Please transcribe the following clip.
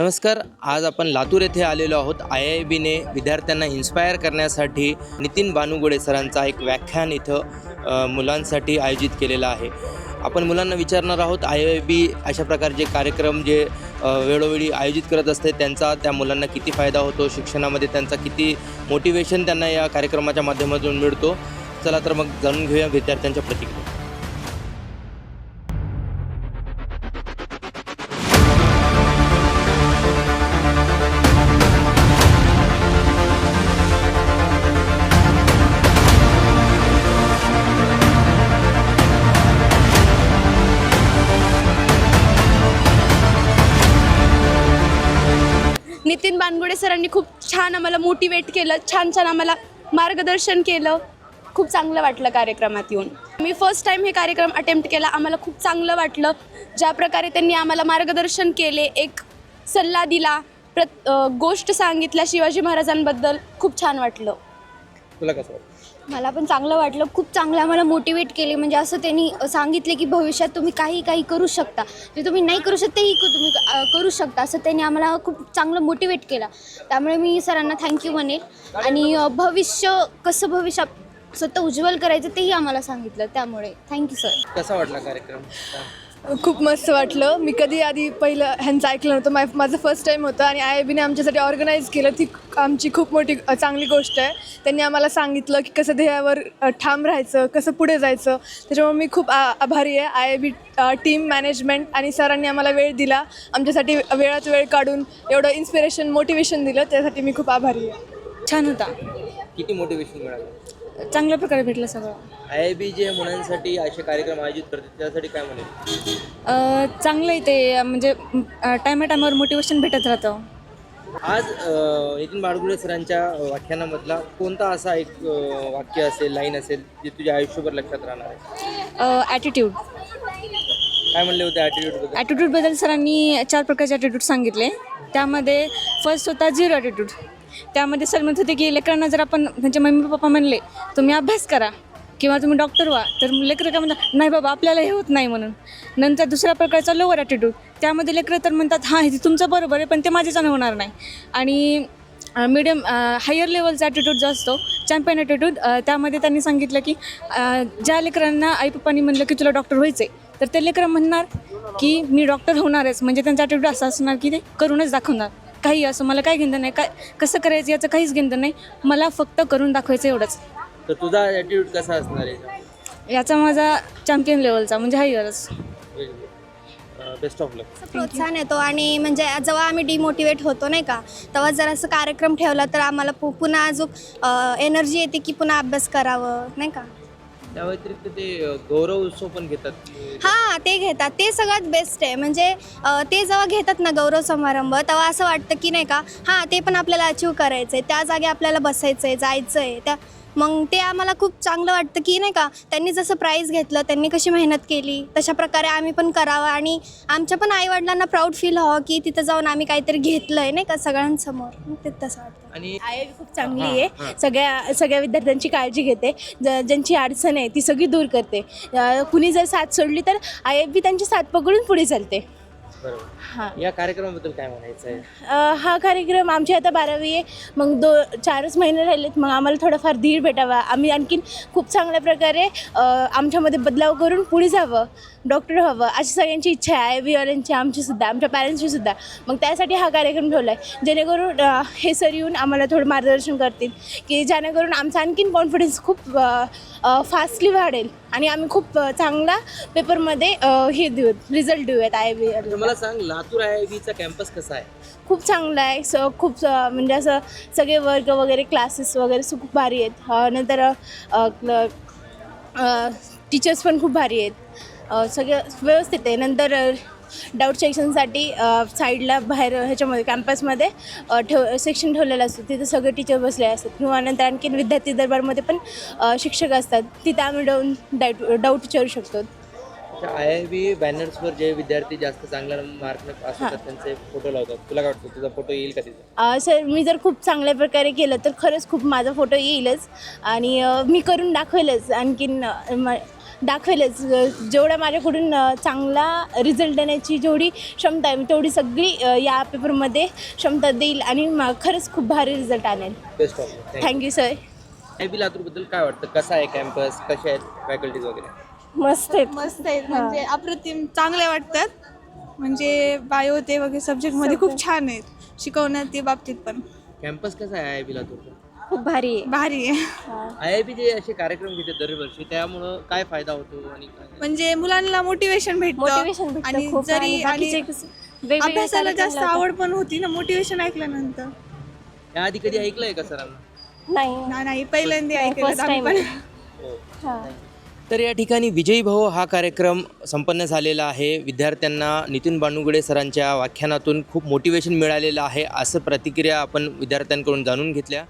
नमस्कार आज आपण लातूर येथे आलेलो आहोत. आय आय बीने विद्यार्थ्यांना इन्स्पायर करण्यासाठी नितीन बानुगोडे सरांचा एक व्याख्यान इथं मुलांसाठी आयोजित केलेला आहे. आपण मुलांना विचारणार आहोत आय आय बी अशा प्रकारचे कार्यक्रम जे वेळोवेळी आयोजित करत असते त्यांचा त्या मुलांना किती फायदा होतो शिक्षणामध्ये त्यांचा किती मोटिवेशन त्यांना या कार्यक्रमाच्या माध्यमातून मिळतो? चला तर मग जाणून घेऊया विद्यार्थ्यांच्या प्रतिक्रिया. नितीन बानगुडे सरांनी खूप छान आम्हाला मोटिवेट केलं छान छान आम्हाला मार्गदर्शन केलं. खूप चांगलं वाटलं कार्यक्रमात येऊन. मी फर्स्ट टाईम हे कार्यक्रम अटेम्प्ट केला आम्हाला खूप चांगलं वाटलं. ज्या प्रकारे त्यांनी आम्हाला मार्गदर्शन केले एक सल्ला दिला प्रत गोष्ट सांगितल्या शिवाजी महाराजांबद्दल खूप छान वाटलं. तुला कसं वाटतं मला पण चांगलं वाटलं. खूप चांगलं आम्हाला मोटिवेट केले. म्हणजे असं त्यांनी सांगितले की भविष्यात तुम्ही काही काही करू शकता. जे तुम्ही नाही करू शकता तेही तुम्ही करू शकता. असं त्यांनी आम्हाला खूप चांगलं मोटिवेट केलं. त्यामुळे मी सरांना थँक्यू म्हणेल. आणि भविष्य कसं भविष्य स्वतः उज्ज्वल करायचं तेही आम्हाला सांगितलं. त्यामुळे थँक्यू सर कसा वाटला कार्यक्रम? खूप मस्त वाटलं. मी कधी आधी पहिलं ह्यांचं ऐकलं नव्हतं. मा माझं फर्स्ट टाईम होतं आणि आय आय बीने आमच्यासाठी ऑर्गनाईज केलं. ती आमची खूप मोठी चांगली गोष्ट आहे. त्यांनी आम्हाला सांगितलं की कसं ध्येयावर ठाम राहायचं कसं पुढे जायचं. त्याच्यामुळे मी खूप आ आभारी आहे. I I B team management आणि सरांनी आम्हाला वेळ दिला. आमच्यासाठी वेळात वेळ काढून एवढं इन्स्पिरेशन मोटिवेशन दिलं. त्यासाठी मी खूप आभारी आहे. छान होता. किती मोटिवेशन मिळालं? चांगल्या प्रकारे भेटलं सगळं. आय आय बी जे मुलांसाठी असे कार्यक्रम आयोजित करते त्यासाठी काय म्हणेल? अ, चांगलं आहे ते म्हणजे टायमा टायमावर मोटिवेशन भेटत राहतं. आज अ, नितीन बाळगुडे सरांच्या व्याख्यानामधला कोणता असा एक अ, वाक्य असेल लाईन असेल जे तुझ्या आयुष्यभर लक्षात राहणार आहे? ॲटिट्यूड काय म्हणले होते ॲटिट्यूडबद्दल ॲटिट्यूडबद्दल सरांनी चार प्रकारचे ॲटिट्यूड सांगितले. त्यामध्ये फर्स्ट होता झिरो ॲटिट्यूड त्यामध्ये सर म्हणत होते की लेकरांना जर आपण त्यांच्या मम्मी पप्पा म्हणले तुम्ही अभ्यास करा किंवा तुम्ही डॉक्टर व्हा. तर लेकरं काय म्हणतात नाही बाबा आपल्याला हे होत नाही म्हणून. नंतर दुसऱ्या प्रकारचा लोअर ॲटिट्यूड त्यामध्ये लेकरं तर म्हणतात हां हे तुमचं बरोबर आहे पण ते माझ्याच्यानं होणार नाही. आणि मिडियम हायर लेवलचा ॲटिट्यूड जो असतो चॅम्पियन ॲटिट्यूड त्यामध्ये त्यांनी सांगितलं की ज्या लेकरांना आई पप्पांनी म्हणलं की तुला डॉक्टर व्हायचं आहे तर ते लेकरं म्हणणार की मी डॉक्टर होणारच. म्हणजे त्यांचा ॲटिट्यूड असा असणार की ते करूनच दाखवणार. काही असं मला काय घेणं नाही. काय कसं करायचं याचं काहीच घेणं नाही. मला फक्त करून दाखवायचं एवढंच. तर तुझा ॲटिट्यूड कसा असणार आहे? याचा माझा चॅम्पियन लेवलचा म्हणजे हायरच बेस्ट ऑफ लक प्रोत्साहन येतो आणि म्हणजे जेव्हा आम्ही डिमोटिवेट होतो नाही का तेव्हा जर असं कार्यक्रम ठेवला तर आम्हाला पु पुन्हा अजून एनर्जी येते की पुन्हा अभ्यास करावं नाही का? त्या व्यतिरिक्त ते गौरव उत्सव पण घेतात. हां ते घेतात. ते सगळ्यात बेस्ट आहे. म्हणजे अ, ते जेव्हा घेतात ना गौरव समारंभ तेव्हा असं वाटतं की नाही का हां ते पण आपल्याला अचीव करायचं आहे त्या जागी आपल्याला बसायचं आहे जायचं आहे त्या मग ते आम्हाला खूप चांगलं वाटतं की नाही का त्यांनी जसं प्राईज घेतलं त्यांनी कशी मेहनत केली तशा प्रकारे आम्ही पण करावं आणि आमच्या पण आईवडिलांना प्राऊड फील व्हावं की तिथं जाऊन आम्ही काहीतरी घेतलं आहे नाही का सगळ्यांसमोर. ते तसं वाटतं. आणि आय आय खूप चांगली हां, आहे. सगळ्या सगळ्या विद्यार्थ्यांची काळजी घेते. ज ज्यांची अडचण आहे ती सगळी दूर करते. कुणी जर साथ सोडली तर आय आय बी त्यांची साथ पकडून पुढे चालते. हां. या कार्यक्रमाबद्दल काय म्हणायचं आहे अ, हा कार्यक्रम आमची आता बारावी आहे. मग दो चारच महिने राहिलेत. मग आम्हाला थोडाफार धीर भेटावा. आम्ही आणखीन खूप चांगल्या प्रकारे अ, आमच्यामध्ये बदलाव करून पुढे जावं डॉक्टर व्हावं अशी सगळ्यांची इच्छा आहे. आय बीवाल्यांची आमचीसुद्धा आमच्या पॅरेंट्सची सुद्धा. मग त्यासाठी हा कार्यक्रम ठेवला आहे जेणेकरून अ, हे सर येऊन आम्हाला थोडं मार्गदर्शन करतील. की जेणेकरून आमचा आणखीन कॉन्फिडन्स खूप फास्टली वाढेल. आणि आम्ही खूप चांगला पेपरमध्ये हे देऊ रिझल्ट देऊयात आय बी मला सांग लातूर आय बीचा कॅम्पस कसा आहे? खूप चांगलं आहे. स खूप म्हणजे असं सगळे वर्ग वगैरे क्लासेस वगैरे सु खूप भारी आहेत. नंतर टीचर्स पण खूप भारी आहेत. सगळं व्यवस्थित आहे. नंतर डाऊट सेक्शनसाठी साईडला बाहेर ह्याच्यामध्ये कॅम्पसमध्ये ठेव सेक्शन ठेवलेलं असतं. तिथं सगळे टीचर बसले असतात. किंवा नंतर आणखीन विद्यार्थी दरबारमध्ये पण शिक्षक असतात. तिथं आम्ही डाऊन डाऊट डाऊट विचारू शकतो. आय आय बी बॅनर्सवर जे विद्यार्थी जास्त चांगल्या मार्क असतात त्यांचे फोटो लावतात. तुला काय वाटतं? तुझा फोटो येईल का अ, सर मी जर खूप चांगल्या प्रकारे केलं तर खरंच खूप माझा फोटो येईलच. आणि मी करून दाखवेलच. आणखीन दाखवेलच. जेवढा माझ्याकडून चांगला रिझल्ट देण्याची जेवढी क्षमता आहे मी तेवढी सगळी या पेपरमध्ये क्षमता देईल आणि खरंच खूप भारी रिझल्ट आणेल. Best of thank you sir I B लातूरबद्दल काय वाटतं? कसा आहे कॅम्पस कसे आहेत फॅकल्टीज वगैरे? मस्त आहेत. मस्त आहेत. म्हणजे अप्रतिम चांगले वाटतात. म्हणजे बायो ते वगैरे सब्जेक्टमध्ये खूप छान आहेत. शिकवण्यात ते बाबतीत पण. कॅम्पस कसा आहे आय आय बी लातूरचा? खूप भारी आहे. भारी आहे. आय आय बी जे असे कार्यक्रम घेते दरवर्षी त्यामुळं काय फायदा होतो आणि काय म्हणजे मुलांना मोटिवेशन मोटिवेशन भेटतं भेटतं आणि खूप जरी आणि बाकीचे आणि कसं वेगवेगळे अभ्यासाला कार्यक्रम जास्त लावतात. आवड पण होती ना मोटिवेशन ऐकल्यानंतर. या आधी कधी ऐकलंय का सरांना? नाही. ना- नाही पहिल्यांदा ऐकलं पण. हां तर या ठिकाणी विजयी भाऊ हा कार्यक्रम संपन्न झालेला आहे. विद्यार्थ्यांना नितीन बानुगडे सरांच्या व्याख्यानातून खूप मोटिवेशन मिळालेलं आहे असं प्रतिक्रिया आपण विद्यार्थ्यांकडून जाणून घेतल्या.